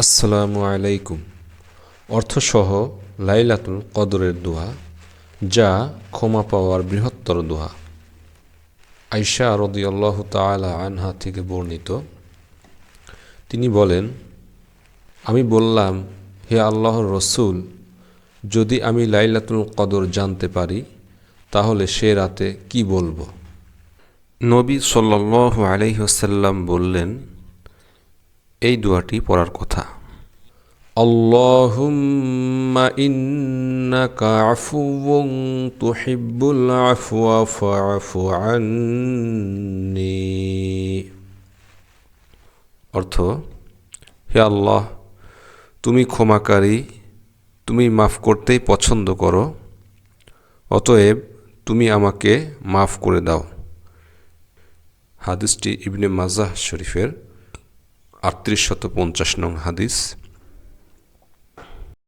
আসসালামু আলাইকুম। অর্থসহ লাইলাতুল কদরের দোয়া, যা ক্ষমা পাওয়ার বৃহত্তর দোয়া। আইসা রদিয়াল্লাহ তালা আনহা থেকে বর্ণিত, তিনি বলেন, আমি বললাম, হে আল্লাহর রসুল, যদি আমি লাইলাতুল কদর জানতে পারি, তাহলে সে রাতে কি বলব? নবী সাল্লাল্লাহু আলাইহি বললেন, এই দোয়াটি পড়ার কথা। আল্লাহুম্মা ইন্নাকা আফুউন তুহিব্বুল আফওয়া ফাআফু আন্নি অর্থ, হে আল্লাহ, তুমি ক্ষমাকারী, তুমি মাফ করতেই পছন্দ করো, অতএব তুমি আমাকে মাফ করে দাও। হাদিসটি ইবনে মাজাহ শরীফের আটত্রিশ শত পঞ্চাশ নং হাদিস।